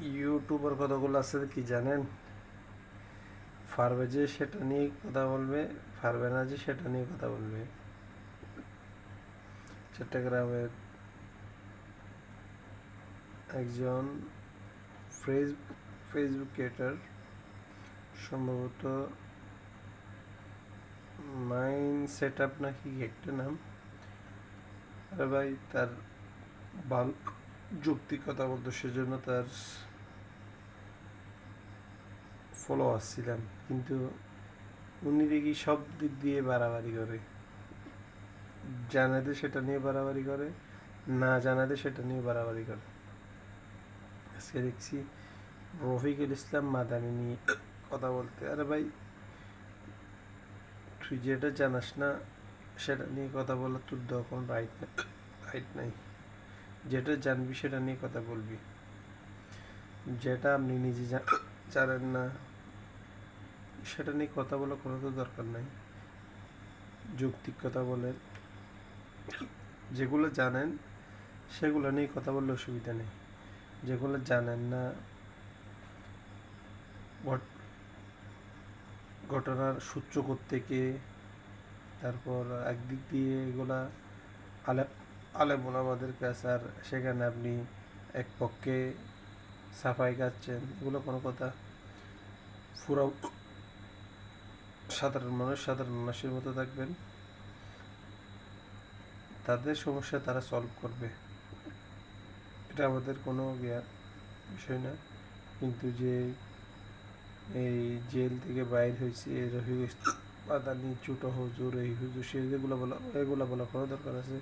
YouTuber কতগুলো আছে কি জানেন? পারবে যে সেটা নিয়ে কথা বলবে, পারবে না যে সেটা নিয়ে কথা বলবে। চট্টগ্রামের একজন ফেস ফেসবুক ক্রিয়েটার সম্ভবত মাইন্ড সেট আপ নাকি একটা নাম। আরে ভাই, তার যুক্তি কথা বলতো সেজন্য তার ফলোয়ার ছিলাম। কিন্তু উনি দেখি সব দিক দিয়ে বাড়াবাড়ি করে। জানাতে সেটা নিয়ে বাড়াবাড়ি করে, না জানাতে সেটা নিয়ে বাড়াবাড়ি করে। আজকে দেখছি রফিকুল ইসলাম মাদানি নিয়ে কথা বলতে। আরে ভাই, তুই যেটা জানাস না, সেটা নিয়ে কথা বলার তোর তখন রাইট না রাইট নাই। যেটা জানবি সেটা নিয়ে কথা বলবি। যেটা আপনি নিজে জানেন না, সেটা নিয়ে কথা বলার কোনো তো দরকার নাই। যৌক্তিক কথা বলেন, যেগুলো জানেন, সেগুলো নিয়ে কথা বললে অসুবিধা নেই। যেগুলো জানেন না ঘটনার সূত্র করতে থেকে তারপর একদিক দিয়ে এগুলা আলেপ আলেম আমাদের কাছে আর সেখানে আপনি এক পক্ষে সাফাই গাচ্ছেন এগুলো কোনো কথা? পুরো সাধারণ মানুষ সাধারণ মানুষের মতো থাকবেন। তাদের সমস্যা তারা সলভ করবে। এটা আমাদের কোনো বিষয় না। কিন্তু যে এই জেল থেকে বাইর হয়েছে, রফিক মাদানি ছোট হুজুর, এই হুজুর সেগুলো বলা, এগুলো বলা কোনো দরকার আছে?